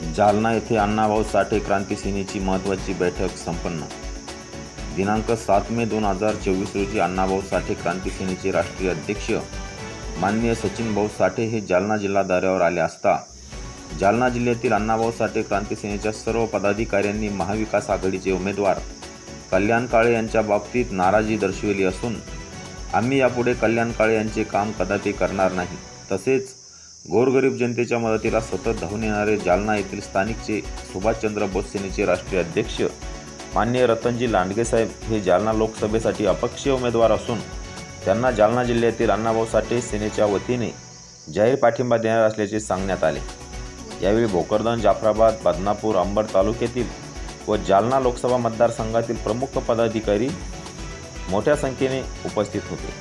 जालना येथे अण्णाभाऊ साठे क्रांती सेनेची महत्त्वाची बैठक संपन्न. दिनांक सात मे दोन हजार चोवीस रोजी अण्णाभाऊ साठे क्रांती सेनेचे राष्ट्रीय अध्यक्ष माननीय सचिन भाऊ साठे हे जालना जिल्हा दौऱ्यावर आले असता जालना जिल्ह्यातील अण्णाभाऊ साठे क्रांती सेनेच्या सर्व पदाधिकाऱ्यांनी महाविकास आघाडीचे उमेदवार कल्याण काळे यांच्या बाबतीत नाराजी दर्शविली असून आम्ही यापुढे कल्याण काळे यांचे काम कदापि करणार नाही. तसेच गोरगरीब जनतेच्या मदतीला सतत धावून येणारे जालना येथील स्थानिकचे सुभाषचंद्र बोस सेनेचे राष्ट्रीय अध्यक्ष मान्य रतनजी लांडगेसाहेब हे जालना लोकसभेसाठी अपक्ष उमेदवार असून त्यांना जालना जिल्ह्यातील अण्णाभाऊ साठे सेनेच्या वतीने जाहीर पाठिंबा देणार असल्याचे सांगण्यात आले. यावेळी भोकरदन जाफराबाद बदनापूर अंबड तालुक्यातील व जालना लोकसभा मतदारसंघातील प्रमुख पदाधिकारी मोठ्या संख्येने उपस्थित होते.